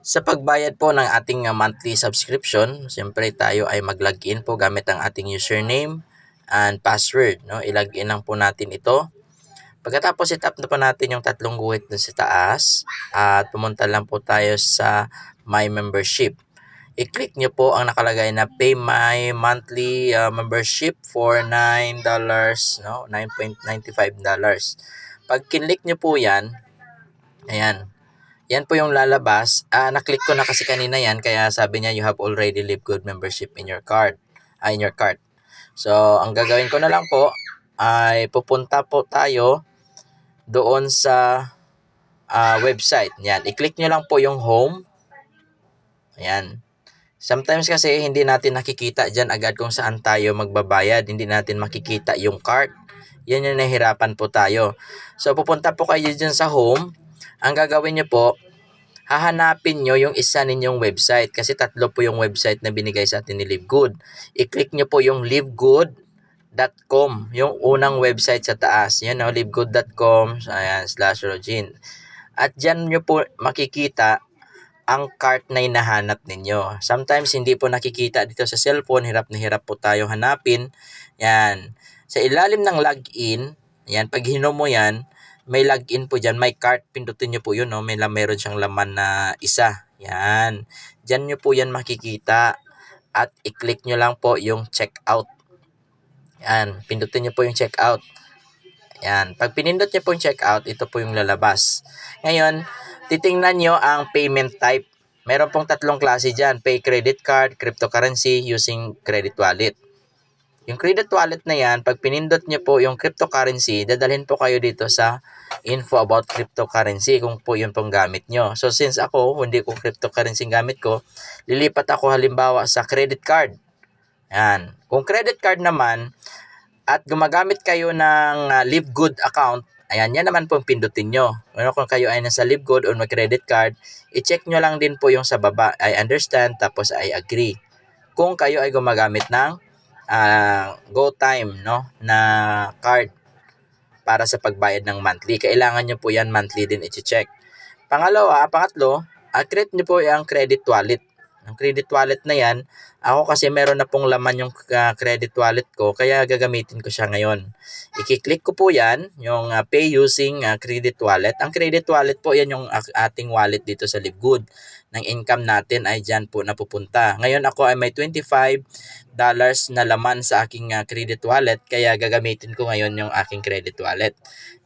Sa pagbayad po ng ating uh, monthly subscription, siyempre tayo ay mag-login po gamit ang ating username and password. No? I-login lang po natin ito. Pagkatapos itap na po natin yung tatlong guhit dun sa taas at pumunta lang po tayo sa My Membership. I-click nyo po ang nakalagay na Pay My Monthly uh, Membership for $9, no? $9.95. Pag kinlik nyo po yan, ayan, yan po yung lalabas. Ah, naklik ko na kasi kanina yan, kaya sabi niya you have already Live Good membership in your card. Ah, in your card. So, ang gagawin ko na lang po ay pupunta po tayo doon sa ah, website. Yan, i-click nyo lang po yung home. Ayan. Sometimes kasi hindi natin nakikita dyan agad kung saan tayo magbabayad. Hindi natin makikita yung card. Yan yung nahirapan po tayo. So, pupunta po kayo dyan sa home. Ang gagawin nyo po, hahanapin nyo yung isa ninyong website kasi tatlo po yung website na binigay sa atin ni LiveGood. I-click nyo po yung livegood.com, yung unang website sa taas. Yan o, livegood.com, ayan, slash Rogin. At dyan nyo po makikita ang cart na hinahanap ninyo. Sometimes hindi po nakikita dito sa cellphone, hirap na hirap po tayo hanapin. Yan. Sa ilalim ng login, yan, pag hinom mo yan, may login po dyan, may cart, pindutin nyo po yun, no? may meron siyang laman na isa. Yan. Diyan nyo po yan makikita at i-click nyo lang po yung checkout. Yan, pindutin nyo po yung checkout. Yan, pag pinindot nyo po yung checkout, ito po yung lalabas. Ngayon, titingnan nyo ang payment type. Meron pong tatlong klase dyan, pay credit card, cryptocurrency using credit wallet. Yung credit wallet na yan, pag pinindot nyo po yung cryptocurrency, dadalhin po kayo dito sa info about cryptocurrency kung po yun pong gamit nyo. So since ako, hindi ko cryptocurrency gamit ko, lilipat ako halimbawa sa credit card. Yan. Kung credit card naman, at gumagamit kayo ng uh, Live Good account, ayan, yan naman po ang pindutin nyo. Ano kung kayo ay nasa Live Good or may credit card, i-check nyo lang din po yung sa baba, I understand, tapos I agree. Kung kayo ay gumagamit ng uh, GoTime, no, na card para sa pagbayad ng monthly. Kailangan nyo po yan monthly din i-check. Pangalawa, pangatlo, uh, create nyo po yung credit wallet. Ang credit wallet na yan, ako kasi meron na pong laman yung uh, credit wallet ko, kaya gagamitin ko siya ngayon. I-click ko po yan, yung uh, pay using uh, credit wallet. Ang credit wallet po, yan yung ating wallet dito sa LiveGood. Ng income natin ay dyan po napupunta. Ngayon ako ay may 25 dollars na laman sa aking uh, credit wallet, kaya gagamitin ko ngayon yung aking credit wallet.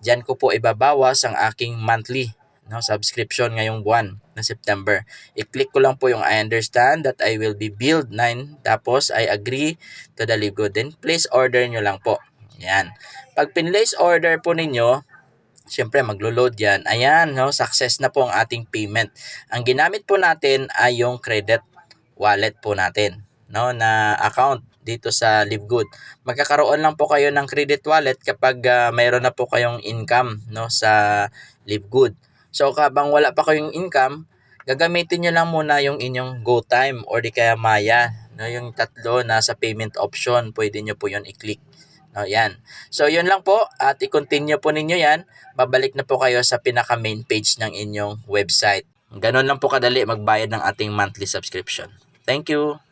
Diyan ko po ibabawas ang aking monthly no subscription ngayong buwan na September. I-click ko lang po yung I understand that I will be billed 9 tapos I agree to the live good. Then place order nyo lang po. Yan. Pag pinlace order po ninyo, Siyempre, maglo-load yan. Ayan, no, success na po ang ating payment. Ang ginamit po natin ay yung credit wallet po natin, no, na account dito sa LiveGood. Magkakaroon lang po kayo ng credit wallet kapag uh, mayroon na po kayong income, no, sa LiveGood. So kabang wala pa kayong income, gagamitin nyo lang muna yung inyong GoTime or di kaya Maya. No, yung tatlo na sa payment option, pwede nyo po yon i-click. No, yan. So, yun lang po. At i-continue po ninyo yan. Babalik na po kayo sa pinaka main page ng inyong website. Ganon lang po kadali magbayad ng ating monthly subscription. Thank you.